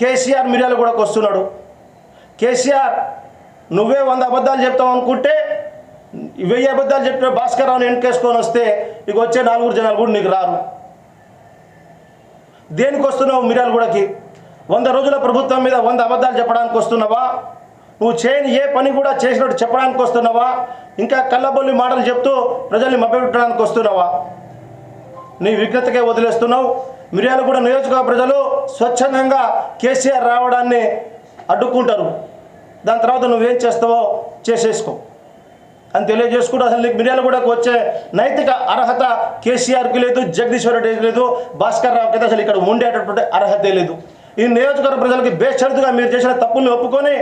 కేసీఆర్ మిర్యాల కూడా వస్తున్నాడు కేసీఆర్ నువ్వే వంద అబద్ధాలు చెప్తావు అనుకుంటే వెయ్యి అబద్ధాలు చెప్పిన భాస్కర్ రావుని వెనకేసుకొని వస్తే నీకు వచ్చే నాలుగురు జనాలు కూడా నీకు రారు. దేనికి వస్తున్నావు మిర్యాలగూడకి వంద రోజుల ప్రభుత్వం మీద వంద అబద్ధాలు చెప్పడానికి వస్తున్నావా? నువ్వు చేయని ఏ పని కూడా చేసినట్టు చెప్పడానికి వస్తున్నావా? ఇంకా కళ్ళబొల్లి మాటలు చెప్తూ ప్రజల్ని మభ్యపెట్టడానికి వస్తున్నావా? నీ విఘ్నతకే వదిలేస్తున్నావు. మిర్యాలగూడ నియోజకవర్గ ప్రజలు స్వచ్ఛందంగా కేసీఆర్ రావడాన్ని అడ్డుకుంటారు. దాని తర్వాత నువ్వేం చేస్తావో చేసేసుకో. అని తెలియజేసుకుంటూ అసలు నీకు మిర్యాలగూడకు వచ్చే నైతిక అర్హత కేసీఆర్కి లేదు జగదీశ్వర్ రెడ్డికి లేదు భాస్కర్ రావుకి అసలు ఇక్కడ ఉండేటటువంటి అర్హతే లేదు. ఈ నియోజకవర్గ ప్రజలకి బేషరతుగా మీరు చేసిన తప్పుల్ని ఒప్పుకొని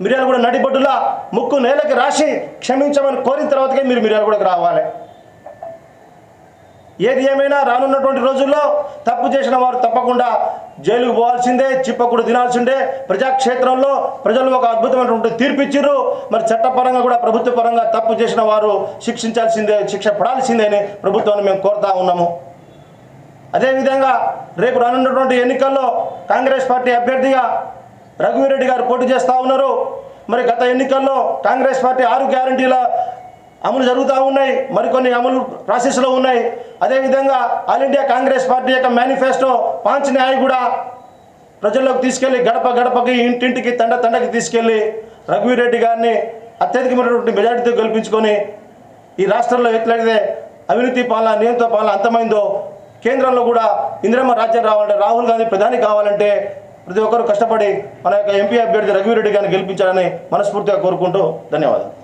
మిర్యాలగూడ నడిబొడ్డులా ముక్కు నేలకి రాసి క్షమించమని కోరిన తర్వాతకే మీరు మిర్యాలగూడకు రావాలి. ఏది ఏమైనా రానున్నటువంటి రోజుల్లో తప్పు చేసిన వారు తప్పకుండా జైలుకు పోవాల్సిందే చిప్పకుడు తినాల్సిందే. ప్రజాక్షేత్రంలో ప్రజలు ఒక అద్భుతమైనటువంటి తీర్పు ఇచ్చిర్రు. మరి చట్టపరంగా కూడా ప్రభుత్వ పరంగా తప్పు చేసిన వారు శిక్షించాల్సిందే శిక్ష పడాల్సిందే అని ప్రభుత్వాన్ని మేము కోరుతా ఉన్నాము. అదేవిధంగా రేపు రానున్నటువంటి ఎన్నికల్లో కాంగ్రెస్ పార్టీ అభ్యర్థిగా రఘువీరెడ్డి గారు పోటీ చేస్తూ ఉన్నారు. మరి గత ఎన్నికల్లో కాంగ్రెస్ పార్టీ ఆరు గ్యారంటీల అమలు జరుగుతూ ఉన్నాయి. మరికొన్ని అమలు ప్రాసెస్లో ఉన్నాయి. అదేవిధంగా ఆల్ ఇండియా కాంగ్రెస్ పార్టీ యొక్క మేనిఫెస్టో పాంచ్ న్యాయ కూడా ప్రజల్లోకి తీసుకెళ్ళి గడప గడపకి ఇంటింటికి తండ తండకి తీసుకెళ్ళి రఘువీరెడ్డి గారిని అత్యధికమైనటువంటి మెజార్టీతో గెలిపించుకొని ఈ రాష్ట్రంలో ఎట్లయితే అవినీతి పాలన నియంత్రణ పాలన అంతమైందో కేంద్రంలో కూడా ఇందిరమ్మ రాజ్యం రావాలంటే రాహుల్ గాంధీ ప్రధాని కావాలంటే ప్రతి ఒక్కరూ కష్టపడి మన యొక్క ఎంపీ అభ్యర్థి రఘువీరెడ్డి గారిని గెలిపించాలని మనస్ఫూర్తిగా కోరుకుంటూ ధన్యవాదాలు.